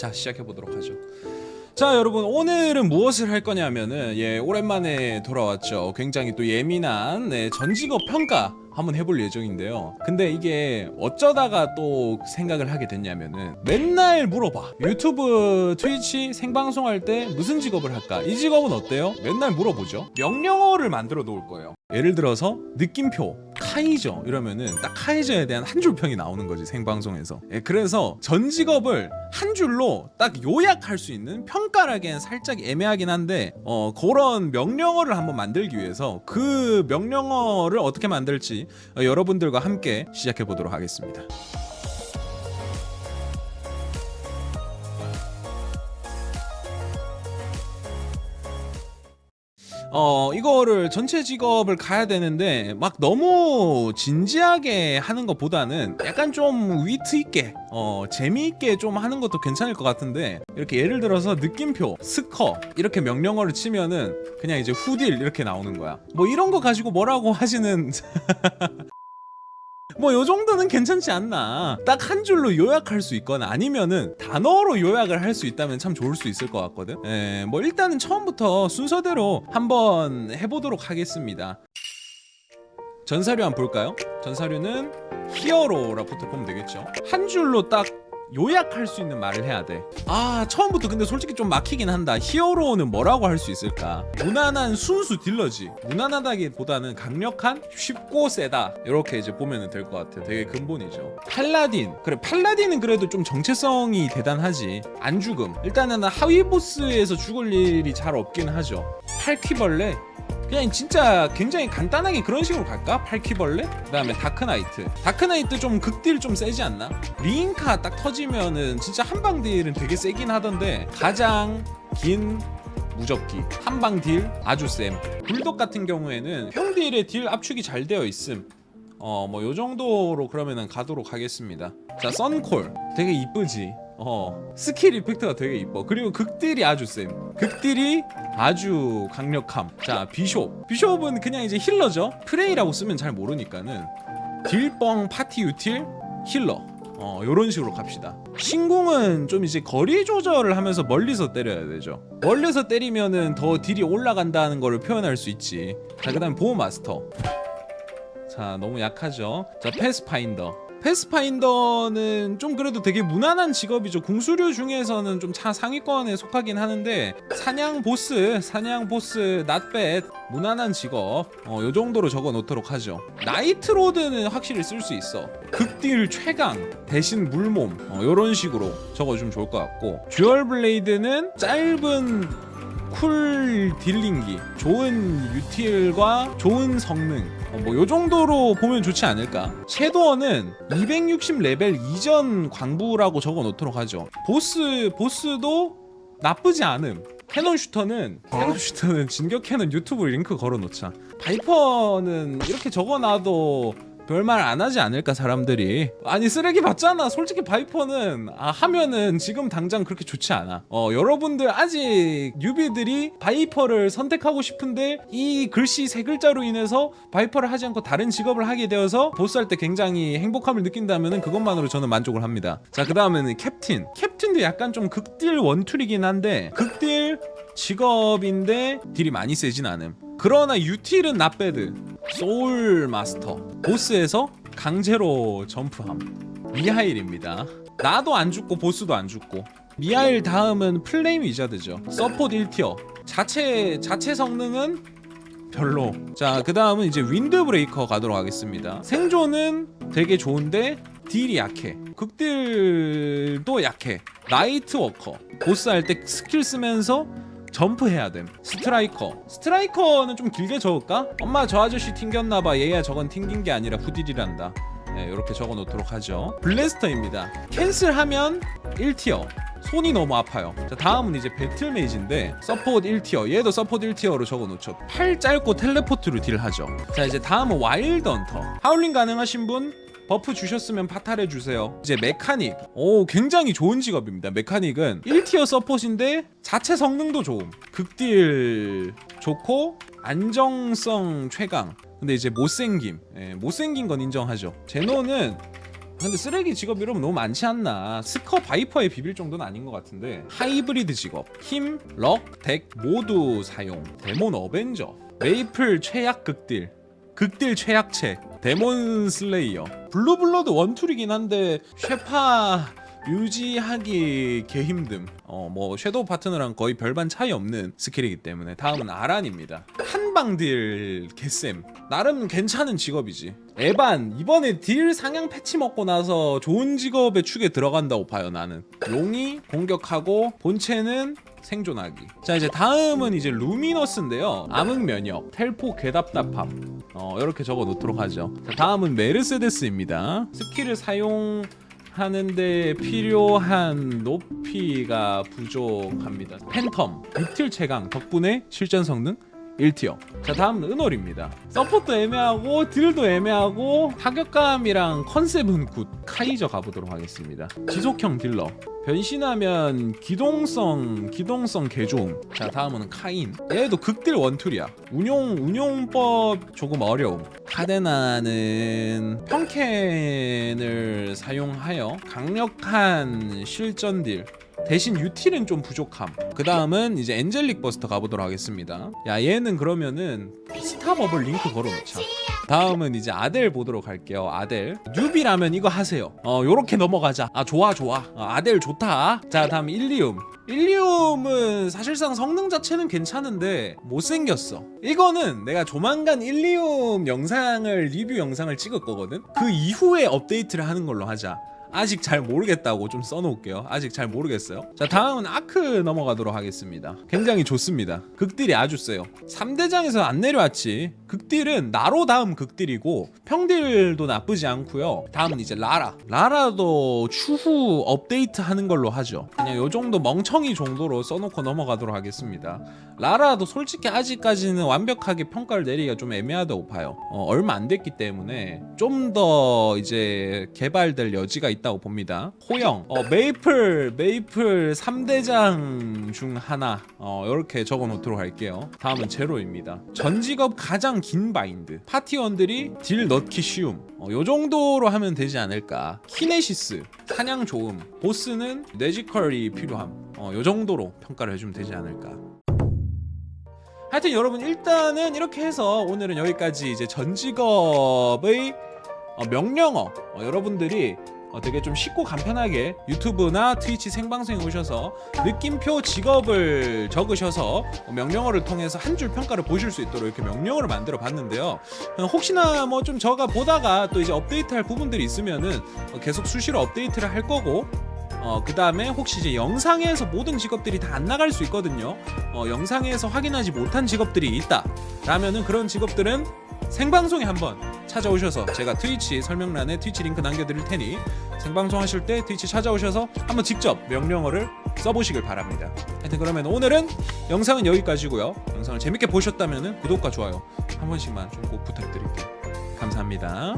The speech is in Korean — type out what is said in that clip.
자 시작해 보도록 하죠. 자 여러분 오늘은 무엇을 할 거냐면은 예 오랜만에 돌아왔죠. 굉장히 또 예민한 네, 전직업 평가 한번 해볼 예정인데요. 근데 이게 어쩌다가 또 생각을 하게 됐냐면은 맨날 물어봐. 유튜브, 트위치 생방송 할 때 무슨 직업을 할까? 이 직업은 어때요? 맨날 물어보죠. 명령어를 만들어 놓을 거예요. 예를 들어서 느낌표 카이저 이러면은 딱 카이저에 대한 한 줄 평이 나오는 거지 생방송에서. 예, 그래서 전 직업을 한 줄로 딱 요약할 수 있는 평가라기엔 살짝 애매하긴 한데 어 그런 명령어를 한번 만들기 위해서 그 명령어를 어떻게 만들지 어, 여러분들과 함께 시작해 보도록 하겠습니다. 어 이거를 전체 직업을 가야 되는데 막 너무 진지하게 하는 것보다는 약간 좀 위트 있게 어 재미있게 좀 하는 것도 괜찮을 것 같은데 이렇게 예를 들어서 느낌표 스커 이렇게 명령어를 치면은 그냥 이제 후딜 이렇게 나오는 거야. 뭐 이런 거 가지고 뭐라고 하시는 뭐 요 정도는 괜찮지 않나. 딱 한 줄로 요약할 수 있거나 아니면은 단어로 요약을 할 수 있다면 참 좋을 수 있을 것 같거든. 예, 뭐 일단은 처음부터 순서대로 한번 해보도록 하겠습니다. 전사류 한번 볼까요? 전사류는 히어로라부터 보면 되겠죠? 한 줄로 딱 요약할 수 있는 말을 해야 돼. 아, 처음부터 근데 솔직히 좀 막히긴 한다. 히어로는 뭐라고 할 수 있을까? 무난한 순수 딜러지. 무난하다기보다는 강력한, 쉽고 세다. 이렇게 이제 보면 될 것 같아. 되게 근본이죠. 팔라딘. 그래, 팔라딘은 그래도 좀 정체성이 대단하지. 안 죽음. 일단은 하위 보스에서 죽을 일이 잘 없긴 하죠. 팔퀴벌레. 그냥 진짜 굉장히 간단하게 그런 식으로 갈까? 팔퀴벌레? 그 다음에 다크나이트. 다크나이트 좀 극딜 좀 세지 않나? 리인카 딱 터지면은 진짜 한방 딜은 되게 세긴 하던데 가장 긴 무적기. 한방 딜 아주 쌤. 불독 같은 경우에는 평딜의 딜 압축이 잘 되어 있음. 어 뭐 요 정도로 그러면은 가도록 하겠습니다. 자 썬콜. 되게 이쁘지? 어 스킬 이펙트가 되게 이뻐. 그리고 극딜이 아주 쌤. 극딜이 아주 강력함. 자 비숍. 비숍은 그냥 이제 힐러죠. 프레이라고 쓰면 잘 모르니까는 딜뻥 파티 유틸 힐러. 어 요런 식으로 갑시다. 신궁은 좀 이제 거리 조절을 하면서 멀리서 때려야 되죠. 멀리서 때리면은 더 딜이 올라간다는 거를 표현할 수 있지. 자 그 다음 보호 마스터. 자 너무 약하죠. 자 패스파인더 패스파인더는 좀 그래도 되게 무난한 직업이죠. 궁수류 중에서는 좀 차 상위권에 속하긴 하는데 사냥 보스 사냥 보스 낫뱃 무난한 직업. 어, 요 정도로 적어 놓도록 하죠. 나이트로드는 확실히 쓸 수 있어. 극딜 최강 대신 물몸. 어, 요런 식으로 적어주면 좋을 것 같고. 듀얼 블레이드는 짧은 쿨 딜링기, 좋은 유틸과 좋은 성능, 어, 뭐 요 정도로 보면 좋지 않을까. 섀도어는 260 레벨 이전 광부라고 적어 놓도록 하죠. 보스 보스도 나쁘지 않음. 캐논 슈터는 캐논 슈터는 진격 캐논 유튜브 링크 걸어 놓자. 바이퍼는 이렇게 적어 놔도 별말 안 하지 않을까 사람들이. 아니 쓰레기 받잖아. 솔직히 바이퍼는 아, 하면은 지금 당장 그렇게 좋지 않아. 어 여러분들 아직 뉴비들이 바이퍼를 선택하고 싶은데 이 글씨 세 글자로 인해서 바이퍼를 하지 않고 다른 직업을 하게 되어서 보스할 때 굉장히 행복함을 느낀다면은 그것만으로 저는 만족을 합니다. 자 그 다음에는 캡틴. 캡틴도 약간 좀 극딜 원툴이긴 한데 극딜 직업인데 딜이 많이 세진 않음. 그러나 유틸은 나배드 소울 마스터 보스에서 강제로 점프함. 미하일입니다. 나도 안 죽고 보스도 안 죽고. 미하일 다음은 플레임 위자드죠. 서포트 1티어. 자체 자체 성능은 별로. 자그 다음은 이제 윈드 브레이커 가도록 하겠습니다. 생존은 되게 좋은데 딜이 약해. 극딜도 약해. 나이트 워커. 보스 할 때 스킬 쓰면서 점프해야 됨. 스트라이커. 스트라이커는 좀 길게 적을까? 엄마 저 아저씨 튕겼나봐. 얘야 저건 튕긴 게 아니라 후딜이란다. 네, 이렇게 적어 놓도록 하죠. 블래스터입니다. 캔슬하면 1티어. 손이 너무 아파요. 자 다음은 이제 배틀 메이지인데 서포트 1티어. 얘도 서포트 1티어로 적어 놓죠. 팔 짧고 텔레포트로 딜하죠. 자 이제 다음은 와일드 헌터. 하울링 가능하신 분 버프 주셨으면 파탈해 주세요. 이제 메카닉. 오, 굉장히 좋은 직업입니다. 메카닉은 1티어 서폿인데 자체 성능도 좋음. 극딜 좋고 안정성 최강. 근데 이제 못생김. 예, 못생긴 건 인정하죠. 제노는 근데 쓰레기 직업 이러면 너무 많지 않나 스커 바이퍼에 비빌 정도는 아닌 것 같은데 하이브리드 직업 힘, 럭, 덱 모두 사용 데몬 어벤져 메이플 최약 극딜 극딜 최약체 데몬 슬레이어. 블루블러드 원툴이긴 한데 쉐파 유지하기 개 힘듦. 어뭐 섀도우 파트너랑 거의 별반 차이 없는 스킬이기 때문에 다음은 아란입니다. 한방딜 개쌤. 나름 괜찮은 직업이지. 에반 이번에 딜 상향 패치 먹고 나서 좋은 직업의 축에 들어간다고 봐요 나는. 용이 공격하고 본체는 생존하기 자 이제 다음은 이제 루미너스인데요 암흑 면역 텔포 괴답답함 어 이렇게 적어 놓도록 하죠 자 다음은 메르세데스입니다 스킬을 사용 하는데 필요한 높이가 부족합니다. 팬텀, 6틸 최강 덕분에 실전 성능 1티어. 자 다음은 은월입니다. 서포트 애매하고 딜도 애매하고 타격감이랑 컨셉은 굿. 카이저 가보도록 하겠습니다. 지속형 딜러. 변신하면 기동성 기동성 개좋음. 자 다음은 카인. 얘도 극딜 원툴이야. 운용 운용법 조금 어려움. 카데나는 펑켄을 사용하여 강력한 실전 딜. 대신 유틸은 좀 부족함. 그 다음은 이제 엔젤릭 버스터 가보도록 하겠습니다. 야 얘는 그러면은 스타 버블 링크 걸어놓자. 다음은 이제 아델 보도록 할게요. 아델 뉴비라면 이거 하세요. 어 요렇게 넘어가자. 아 좋아 좋아. 어, 아델 좋다. 자 다음 일리움. 일리움은 사실상 성능 자체는 괜찮은데 못생겼어. 이거는 내가 조만간 일리움 영상을 리뷰 영상을 찍을 거거든. 그 이후에 업데이트를 하는 걸로 하자. 아직 잘 모르겠다고 좀 써놓을게요. 아직 잘 모르겠어요. 자, 다음은 아크 넘어가도록 하겠습니다. 굉장히 좋습니다. 극딜이 아주 세요. 3대장에서 안 내려왔지. 극딜은 나로 다음 극딜이고 평딜도 나쁘지 않고요. 다음은 이제 라라. 라라도 추후 업데이트 하는 걸로 하죠. 그냥 요 정도 멍청이 정도로 써놓고 넘어가도록 하겠습니다. 라라도 솔직히 아직까지는 완벽하게 평가를 내리기가 좀 애매하다고 봐요. 어, 얼마 안 됐기 때문에 좀 더 이제 개발될 여지가 있다고 봅니다. 호영, 어, 메이플, 메이플 3대장 중 하나 어, 이렇게 적어 놓도록 할게요. 다음은 제로입니다. 전 직업 가장 긴 바인드. 파티원들이 딜 넣기 쉬움. 어, 요 정도로 하면 되지 않을까. 키네시스, 사냥 좋음. 보스는 뇌지컬이 필요함. 어, 요 정도로 평가를 해주면 되지 않을까. 하여튼 여러분 일단은 이렇게 해서 오늘은 여기까지 이제 전 직업의 어, 명령어 어, 여러분들이 어, 되게 좀 쉽고 간편하게 유튜브나 트위치 생방송에 오셔서 느낌표 직업을 적으셔서 어, 명령어를 통해서 한 줄 평가를 보실 수 있도록 이렇게 명령어를 만들어 봤는데요. 어, 혹시나 뭐 좀 저가 보다가 또 이제 업데이트할 부분들이 있으면은 어, 계속 수시로 업데이트를 할 거고 어, 그 다음에 혹시 이제 영상에서 모든 직업들이 다 안 나갈 수 있거든요. 어, 영상에서 확인하지 못한 직업들이 있다. 라면은 그런 직업들은 생방송에 한번 찾아오셔서 제가 트위치 설명란에 트위치 링크 남겨드릴 테니 생방송 하실 때 트위치 찾아오셔서 한번 직접 명령어를 써보시길 바랍니다. 하여튼 그러면 오늘은 영상은 여기까지고요. 영상을 재밌게 보셨다면 구독과 좋아요 한 번씩만 좀 꼭 부탁드릴게요. 감사합니다.